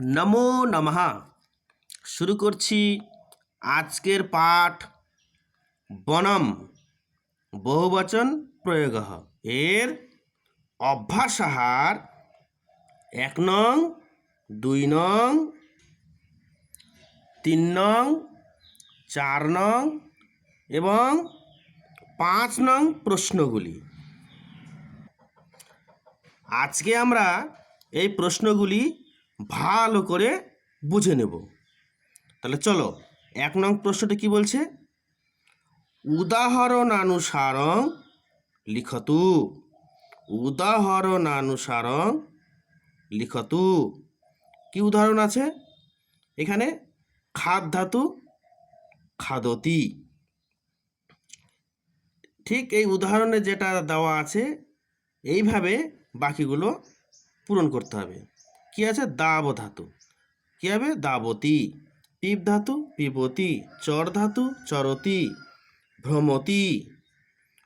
নমো নমঃ। শুরু করছি আজকের পাঠ বনম, বহুবচন প্রয়োগ। এর অভ্যাসাহার এক নং, দুই নং, তিন নং, চার নং এবং পাঁচ নং প্রশ্নগুলি। আজকে আমরা এই প্রশ্নগুলি ভালো করে বুঝে নেব। তাহলে চলো, এক নং প্রশ্নটা কি বলছে? উদাহরণানুসারং লিখতু। উদাহরণানুসারং লিখতু। কি উদাহরণ আছে? এখানে খাদ ধাতু, খাদতি। ঠিক এই উদাহরণে যেটা দেওয়া আছে, এইভাবে বাকিগুলো পূরণ করতে হবে। কি আছে? দাব ধাতু। কি হবে? দাবতী। পিপ ধাতু, পিবতী। চর ধাতু, চরতি। ভ্রমতি।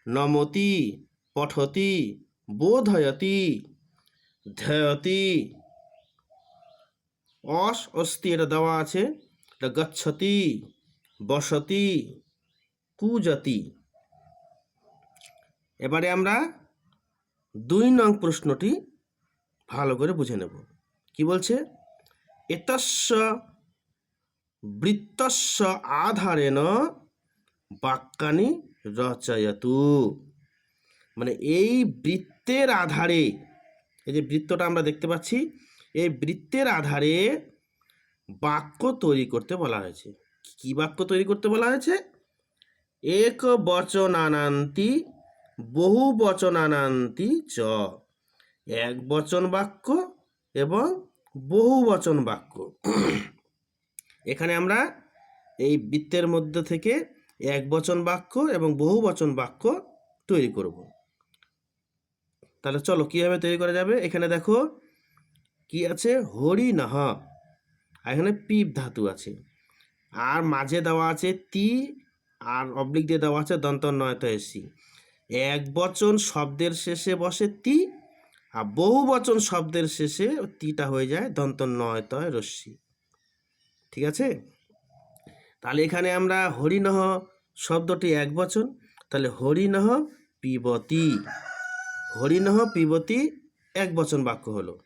নমতি। পঠতি। বোধয়তি। ধ্যয়তি। অস অস্তি এটা দেওয়া আছে। এটা গচ্ছতি। বসতি। কুজতি। এবারে আমরা দুই নং প্রশ্নটি ভালো করে বুঝে নেব। কি বলছে? এতস্য বৃত্তস্য আধারেণ বাক্যানি রচয়তু। মানে এই বৃত্তের আধারে, এই যে বৃত্তটা আমরা দেখতে পাচ্ছি, এই বৃত্তের আধারে বাক্য তৈরি করতে বলা হয়েছে। কি বাক্য তৈরি করতে বলা হয়েছে? এক বচনানান্তি, বহু বচনানান্তি চ। এক বচন বাক্য এবং বহু বচন বাক্য। এখানে আমরা এই বৃত্তের মধ্যে থেকে এক বচন বাক্য এবং বহু বচন বাক্য তৈরি করব। তাহলে চলো, কীভাবে তৈরি করা যাবে? এখানে দেখো, কি আছে? হরি নাহ। আর এখানে পিপ ধাতু আছে। আর মাঝে দেওয়া আছে তি, আর অবলিক দিয়ে দেওয়া আছে দন্ত নয়ত এসি এক বচন শব্দের শেষে বসে তি বহু বচন শব্দের শেষে তিটা হয়ে যায় দন্ত নয় তয় রশ্মি। ঠিক আছে? তাহলে এখানে আমরা হরিণহ শব্দটি এক বচন, তাহলে হরিণহ পিবতি। হরিণহ পিবতি এক বচন বাক্য হলো।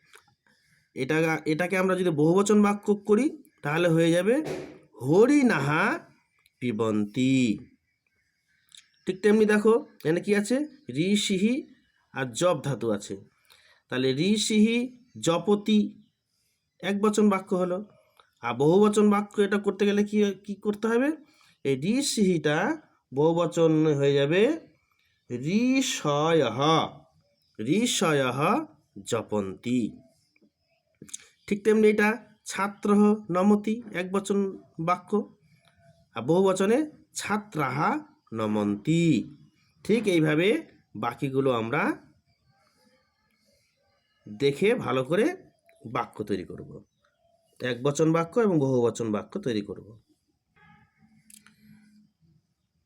এটা এটাকে আমরা যদি বহু বচন বাক্য করি, তাহলে হয়ে যাবে হরিণাহা পিবন্তি। ঠিক তেমনি দেখো, এখানে কি আছে? ঋষিহি আর জব ধাতু আছে। তাহলে ঋষিহি জপতি, এক বচন বাক্য হলো। আর বহু বচন বাক্য এটা করতে গেলে কি কি করতে হবে? এই রি সিহিটা বহু বচন হয়ে যাবে শয়হ রি জপন্তি। ঠিক তেমনি এটা ছাত্র নমতি, এক বচন বাক্য। আর বহু বচনে ছাত্রাহা নমন্তি। ঠিক এইভাবে বাকিগুলো আমরা দেখে ভালো করে বাক্য তৈরি করব। এক বচন বাক্য এবং বহু বচন বাক্য তৈরি করব।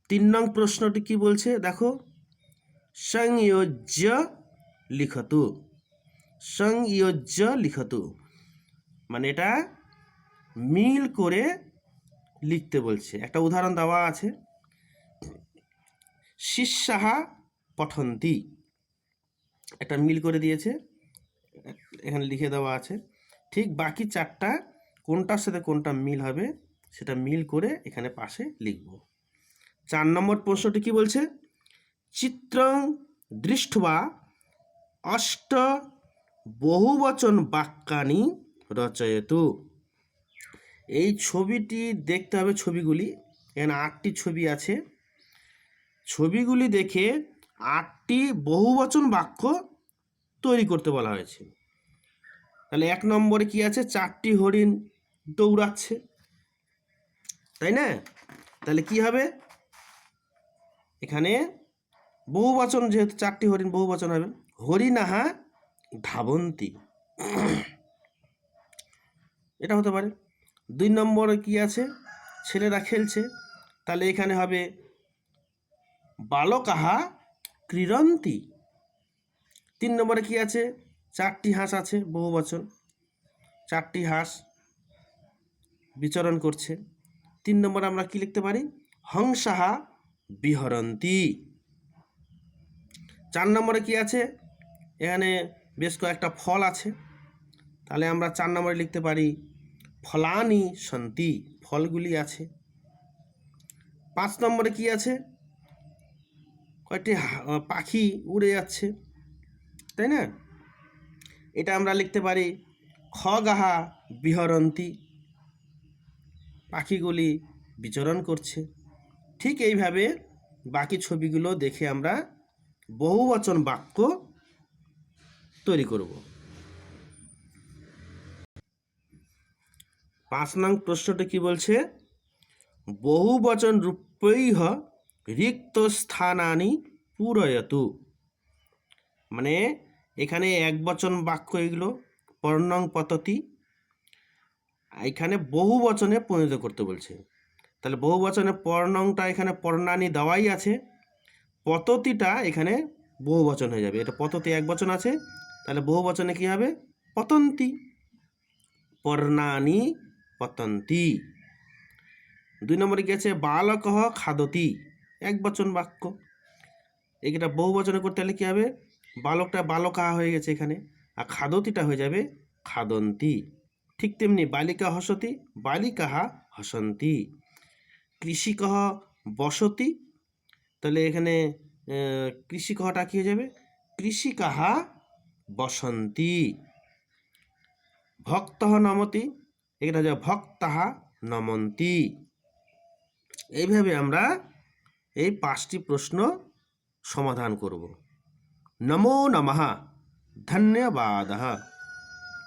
তিন নং প্রশ্নটি কি বলছে? দেখো, সংয়োজ্য লিখতু। সংয়োজ্য লিখতু। মানে এটা মিল করে লিখতে বলছে। একটা উদাহরণ দেওয়া আছে। শিষ্যাহা পঠন্তি। একটা মিল করে দিয়েছে। এখানে লিখে দেওয়া আছে। ঠিক বাকি চারটা কোনটার সাথে কোনটা মিল হবে, সেটা মিল করে এখানে পাশে লিখব। চার নম্বর প্রশ্নটি কি বলছে? চিত্রং দৃষ্টবা অষ্ট বহুবচন বাক্যানি রচয়তু। এই ছবিটি দেখতে হবে ছবিগুলি। এখানে আটটি ছবি আছে। ছবিগুলি দেখে আটটি বহুবচন বাক্য তৈরি করতে বলা হয়েছে। তাহলে এক নম্বরে কি আছে? চারটি হরিণ দৌড়াচ্ছে। তাই না? তাহলে কি হবে? এখানে বহু বচন যেহেতু চারটি হরিণ বহু বচন হবে। হরিণাহা ধাবন্তী। এটা হতে পারে। দুই নম্বরে কি আছে? ছেলেরা খেলছে। তাহলে এখানে হবে বালকাহা ক্রীড়ন্তি। তিন নম্বরে কি আছে? চারটি হাঁস আছে বহু বচন চারটি হাঁস বিচরণ করছে। তিন নম্বর আমরা কি লিখতে পারি? হংসাহা বিহরন্তি। চার নম্বরে কি আছে? এখানে বেশ কয়েকটা ফল আছে। তাহলে আমরা চার নম্বরে লিখতে পারি, ফলানি সন্তি, ফলগুলি আছে। পাঁচ নম্বরে কি আছে? কয়েকটি পাখি উড়ে যাচ্ছে। তাই না? এটা আমরা লিখতে পারি, খগাহা বিহরন্তি। পাখিগুলি বিচরণ করছে। ঠিক এইভাবে বাকি ছবিগুলো দেখে আমরা বহুবচন বাক্য তৈরি করব। পাঁচ নং প্রশ্নটি কি বলছে? বহুবচন রূপৈহ রিক্ত স্থানানি পূরয়তু। মানে এখানে এক বচন বাক্য এগুলো, পর্ণং পততি। এখানে বহু বচনে পরিণত করতে বলছে। তাহলে বহু বচনে পর্ণংটা এখানে পর্ণানি দেওয়াই আছে। পততিটা এখানে বহু বচন হয়ে যাবে। এটা পততি এক বচন আছে। তাহলে বহু বচনে কি হবে? পতন্তি। পর্ণানি পতন্তি। দুই নম্বরে আছে বালকহ খাদতি। এক বচন বাক্য। এটা বহু বচনে করতে হলে কী হবে? বালকটা বালকাহা হয়ে গেছে এখানে, আর খাদতিটা হয়ে যাবে খাদন্তি। ঠিক তেমনি বালিকা হসতি, বালিকাহা হসন্তি। কৃষিকহ বসতি, তাহলে এখানে কৃষিকহটা কি হয়ে যাবে? কৃষিকাহা বসন্তি। ভক্তহ নমতি এটা হচ্ছে ভক্তাহা নমন্তি। এইভাবে আমরা এই পাঁচটি প্রশ্ন সমাধান করব। নমো নমঃ ধন্যবাদः